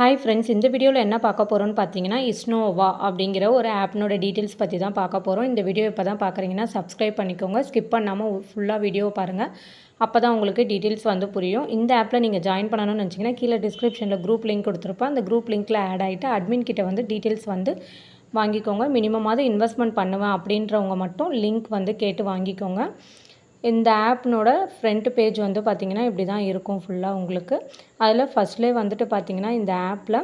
Hi friends இந்த வீடியோவில் என்ன பார்க்க போகிறோம்னு பார்த்தீங்கன்னா இஸ்னோவா அப்படிங்கிற ஒரு ஆப்னோட டீட்டெயில்ஸ் பற்றி தான் பார்க்க போகிறோம் இந்த வீடியோ இப்போ தான் பார்க்குறீங்கன்னா சப்ஸ்கிரைப் பண்ணிக்கோங்க. ஸ்கிப் பண்ணாமல் ஃபுல்லாக வீடியோவை பாருங்கள் அப்போ தான் உங்களுக்கு டீட்டெயில்ஸ் வந்து புரியும். இந்த ஆப்பில் நீங்கள் ஜாயின் பண்ணணும்னு நினச்சிங்கன்னா கீழே டிஸ்கிரிப்ஷனில் குரூப் லிங்க் கொடுத்துருப்போம் அந்த குரூப் லிங்க்கில் ஆட் ஆகிட்டு அட்மின் கிட்ட வந்து டீட்டெயில்ஸ் வந்து வாங்கிக்கோங்க. மினிமமாவது இன்வெஸ்ட்மெண்ட் பண்ணுவேன் அப்படின்றவங்க மட்டும் லிங்க் வந்து கேட்டு வாங்கிக்கோங்க. இந்த ஆப்னோட ஃப்ரண்ட் பேஜ் வந்து பார்த்திங்கன்னா இப்படி தான் இருக்கும் ஃபுல்லாக உங்களுக்கு. அதில் ஃபஸ்ட்லேயே வந்துட்டு பார்த்திங்கன்னா இந்த ஆப்பில்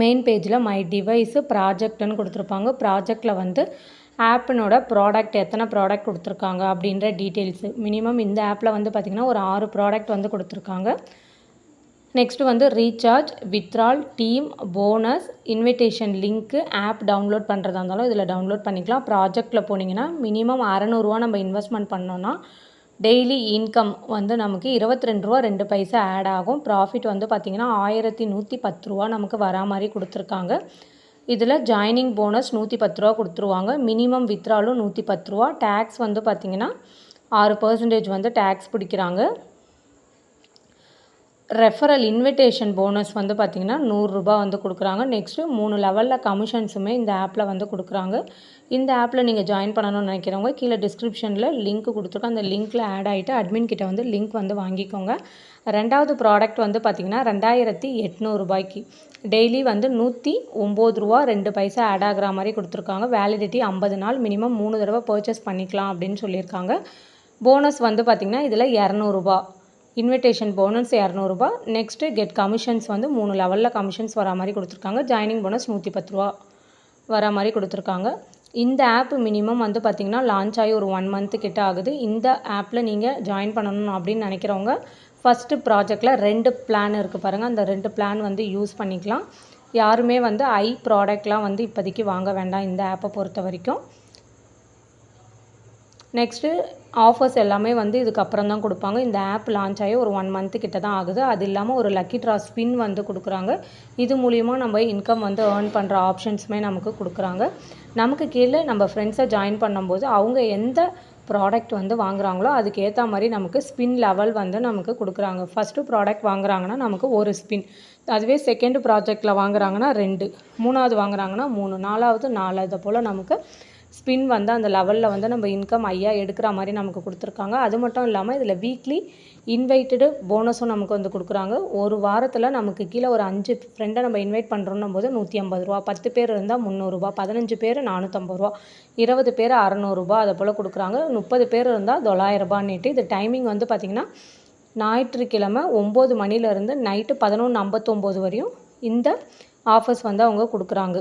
மெயின் பேஜில் மை டிவைஸு ப்ராஜெக்ட்னு கொடுத்துருப்பாங்க. ப்ராஜெக்டில் வந்து ஆப்பினோட ப்ராடக்ட் எத்தனை ப்ராடக்ட் கொடுத்துருக்காங்க அப்படின்ற டீட்டெயில்ஸு மினிமம் இந்த ஆப்பில் வந்து பார்த்திங்கன்னா ஒரு ஆறு ப்ராடக்ட் வந்து கொடுத்துருக்காங்க. நெக்ஸ்ட்டு வந்து recharge withdrawal team bonus invitation link app download பண்ணுறதா இருந்தாலும் இதில் டவுன்லோட் பண்ணிக்கலாம். ப்ராஜெக்டில் போனீங்கன்னா மினிமம் அறநூறுவா நம்ம இன்வெஸ்ட்மெண்ட் பண்ணோன்னா டெய்லி இன்கம் வந்து நமக்கு இருபத்தி ரெண்டு ரூபா ரெண்டு பைசா ஆட் ஆகும். ப்ராஃபிட் வந்து பார்த்திங்கன்னா ஆயிரத்தி நூற்றி பத்து ரூபா நமக்கு வரா மாதிரி கொடுத்துருக்காங்க. இதில் ஜாயினிங் போனஸ் நூற்றி பத்து ரூபா கொடுத்துருவாங்க. மினிமம் வித்ராலும் நூற்றி பத்து ரூபா. டேக்ஸ் வந்து பார்த்திங்கன்னா ஆறு பர்சன்டேஜ் வந்து டேக்ஸ் பிடிக்கிறாங்க. ரெஃபரல் இன்விடேஷன் போனஸ் வந்து பார்த்திங்கன்னா நூறுரூபா வந்து கொடுக்குறாங்க. நெக்ஸ்ட்டு மூணு லெவலில் கமிஷன்ஸுமே இந்த ஆப்பில் வந்து கொடுக்குறாங்க. இந்த ஆப்பில் நீங்கள் ஜாயின் பண்ணணும்னு நினைக்கிறவங்க கீழே டிஸ்கிரிப்ஷனில் லிங்க் கொடுத்துருக்கோம். அந்த லிங்க்கில் ஆட் ஆகிட்டு அட்மின் கிட்ட வந்து லிங்க் வந்து வாங்கிக்கோங்க. ரெண்டாவது ப்ராடக்ட் வந்து பார்த்திங்கன்னா ரெண்டாயிரத்தி எட்நூறுபாய்க்கு டெய்லி வந்து நூற்றி ஒம்பது ரூபா ரெண்டு பைசா ஆட் ஆகிற மாதிரி கொடுத்துருக்காங்க. வேலிடிட்டி ஐம்பது நாள் மினிமம் மூணு தடவை பர்ச்சேஸ் பண்ணிக்கலாம் அப்படின்னு சொல்லியிருக்காங்க. போனஸ் வந்து பார்த்திங்கன்னா இதில் இரநூறுபா இன்விடேஷன் போனஸ் இரநூறுபா. நெக்ஸ்ட்டு கெட் கமிஷன்ஸ் வந்து மூணு லெவலில் கமிஷன்ஸ் வரா மாதிரி கொடுத்துருக்காங்க. ஜாயினிங் போனஸ் நூற்றி பத்து ரூபா வரா மாதிரி கொடுத்துருக்காங்க. இந்த ஆப் மினிமம் வந்து பார்த்திங்கன்னா லான்ச் ஆகி ஒரு ஒன் மந்த்து கிட்ட ஆகுது. இந்த ஆப்பில் நீங்கள் ஜாயின் பண்ணணும் அப்படின்னு நினைக்கிறவங்க ஃபஸ்ட்டு ப்ராஜெக்டில் ரெண்டு பிளான் இருக்குது பாருங்கள் அந்த ரெண்டு பிளான் வந்து யூஸ் பண்ணிக்கலாம். யாருமே வந்து ஐ ப்ராடக்ட்லாம் வந்து இப்போதைக்கு வாங்க வேண்டாம் இந்த ஆப்பை பொறுத்த வரைக்கும் நெக்ஸ்ட்டு ஆஃபர்ஸ் எல்லாமே வந்து இதுக்கப்புறம் தான் கொடுப்பாங்க. இந்த ஆப் லான்ச் ஆகி ஒரு ஒன் மந்த்து கிட்ட தான் ஆகுது. அது இல்லாமல் ஒரு லக்கி ட்ரா ஸ்பின் வந்து கொடுக்குறாங்க. இது மூலிமா நம்ம இன்கம் வந்து ஏர்ன் பண்ணுற ஆப்ஷன்ஸுமே நமக்கு கொடுக்குறாங்க. நமக்கு கீழே நம்ம ஃப்ரெண்ட்ஸை ஜாயின் பண்ணும்போது அவங்க எந்த ப்ராடக்ட் வந்து வாங்குறாங்களோ அதுக்கு ஏற்ற மாதிரி நமக்கு ஸ்பின் லெவல் வந்து நமக்கு கொடுக்குறாங்க. ஃபஸ்ட்டு ப்ராடக்ட் வாங்குறாங்கன்னா நமக்கு ஒரு ஸ்பின் அதுவே செகண்ட் ப்ராஜெக்டில் வாங்குறாங்கன்னா ரெண்டு. மூணாவது வாங்குறாங்கன்னா மூணு. நாலாவது நாலு. அதை போல் நமக்கு ஸ்பின் வந்து அந்த லெவலில் வந்து நம்ம இன்கம் ஐயா எடுக்கிற மாதிரி நமக்கு கொடுத்துருக்காங்க. அது மட்டும் இல்லாமல் இதில் வீக்லி இன்வைட்டடு போனஸும் நமக்கு வந்து கொடுக்குறாங்க. ஒரு வாரத்தில் நமக்கு கீழே ஒரு அஞ்சு ஃப்ரெண்டை நம்ம இன்வைட் பண்ணுறோன்னும் போது நூற்றி ஐம்பது ரூபா பத்து பேர் இருந்தால் முந்நூறுரூபா பதினஞ்சு பேர் நானூற்றம்பது ரூபா இருபது பேர் அறநூறுபா அதை போல் கொடுக்குறாங்க. முப்பது பேர் இருந்தால் தொள்ளாயிரரூபான்னுட்டு இது டைமிங் வந்து பார்த்திங்கன்னா ஞாயிற்றுக்கிழமை ஒம்பது மணிலேருந்து நைட்டு பதினொன்று ஐம்பத்தொம்போது வரையும் இந்த ஆஃபர்ஸ் வந்து அவங்க கொடுக்குறாங்க.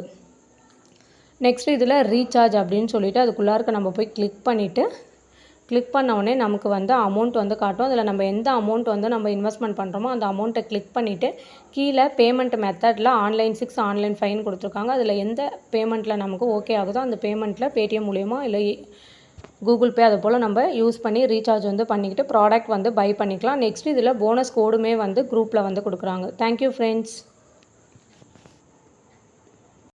நெக்ஸ்ட் இதில் ரீசார்ஜ் அப்படின்னு சொல்லிவிட்டு அதுக்குள்ளார்க்க நம்ம போய் கிளிக் பண்ணிவிட்டு கிளிக் பண்ண உடனே நமக்கு வந்து அமௌண்ட் வந்து காட்டும். அதில் நம்ம எந்த அமௌண்ட் வந்து நம்ம இன்வெஸ்ட்மெண்ட் பண்ணுறோமோ அந்த அமௌண்ட்டை கிளிக் பண்ணிவிட்டு கீழே பேமெண்ட் மெத்தடில் ஆன்லைன் சிக்ஸ் ஆன்லைன் ஃபைன் கொடுத்துருக்காங்க. அதில் எந்த பேமெண்ட்டில் நமக்கு ஓகே ஆகுதோ அந்த பேமெண்ட்டில் பேடிஎம் மூலியமாக இல்லை கூகுள் பே அது போல் நம்ம யூஸ் பண்ணி ரீசார்ஜ் வந்து பண்ணிக்கிட்டு ப்ராடக்ட் வந்து பை பண்ணிக்கலாம். நெக்ஸ்ட் இதில் போனஸ் கோடுமே வந்து குரூப்பில் வந்து கொடுக்குறாங்க. Thank you friends